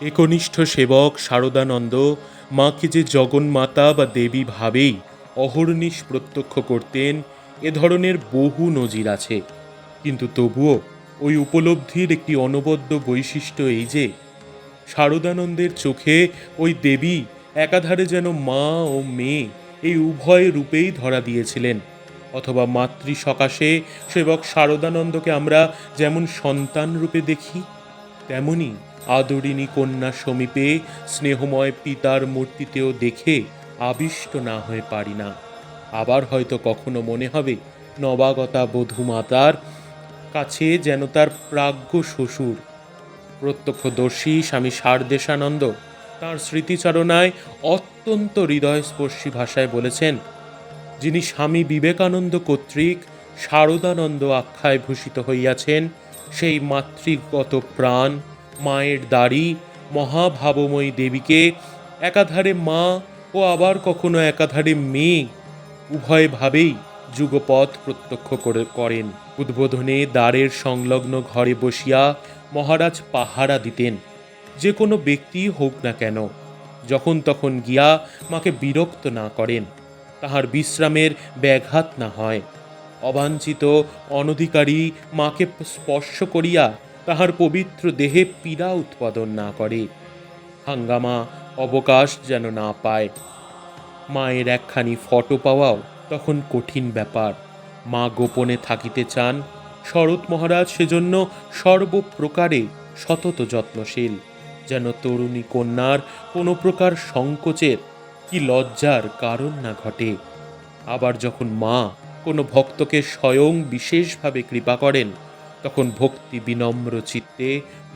একনিষ্ঠ সেবক শারদানন্দ মাকে যে জগন্মাতা বা দেবী ভাবেই অহর্নিশ প্রত্যক্ষ করতেন, এ ধরনের বহু নজির আছে। কিন্তু তবুও ওই উপলব্ধির একটি অনবদ্য বৈশিষ্ট্য এই যে, শারদানন্দের চোখে ওই দেবী একাধারে যেন মা ও মেয়ে এই উভয় রূপেই ধরা দিয়েছিলেন, অথবা মাতৃ সকাশে সেবক শারদানন্দকে আমরা যেমন সন্তান রূপে দেখি তেমনি আদরিণী কন্যা সমীপে স্নেহময় পিতার মূর্তিতেও দেখে আবিষ্ট না হয়ে পারি না। আবার হয়তো কখনো মনে হবে, নবাগতা বধূমাতার কাছে যেন তার প্রাজ্ঞ শ্বশুর। প্রত্যক্ষদর্শী স্বামী সারদেশানন্দ তাঁর স্মৃতিচারণায় অত্যন্ত হৃদয়স্পর্শী ভাষায় বলেছেন, যিনি স্বামী বিবেকানন্দ কর্তৃক শারদানন্দ আখ্যায় ভূষিত হইয়াছেন, সেই মাতৃগত প্রাণ মায়ের দাড়ি মহাভাবময়ী দেবীকে, একাধারে মা ও আবার কখনো একাধারে মেয়ে উভয়ভাবেই যুগপথ প্রত্যক্ষ করে, করেন। উদ্বোধনে দ্বারের সংলগ্ন ঘরে বসিয়া মহারাজ পাহারা দিতেন। যে কোনো ব্যক্তি হোক না কেন, যখন তখন গিয়া মাকে বিরক্ত না করেন, তাহার বিশ্রামের ব্যাঘাত না হয়। অবাঞ্ছিত অনধিকারী মাকে স্পর্শ করিয়া তাহার পবিত্র দেহে পীড়া উৎপাদন না করে। হাঙ্গামা, অবকাশ যেন না পায়। মায়ের একখানি ফটো পাওয়াও তখন কঠিন ব্যাপার। মা গোপনে থাকিতে চান, শরৎ মহারাজ সেজন্য সর্বপ্রকারে সতত যত্নশীল। যেন তরুণী কন্যার কোনো প্রকার সংকোচের কি লজ্জার কারণ না ঘটে। আবার যখন মা কোনো ভক্তকে স্বয়ং বিশেষভাবে কৃপা করেন তখন ভক্তি বিনম্র চিত্তে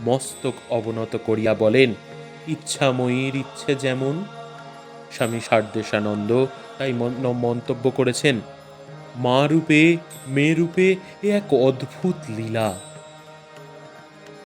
মস্তক অবনত করিয়া বলেন, ইচ্ছাময়ীর ইচ্ছে যেমন। স্বামী সারদেশানন্দ তাই মন্তব্য করেছেন, মা রূপে, মেয়ে রূপে এ এক অদ্ভুত লীলা।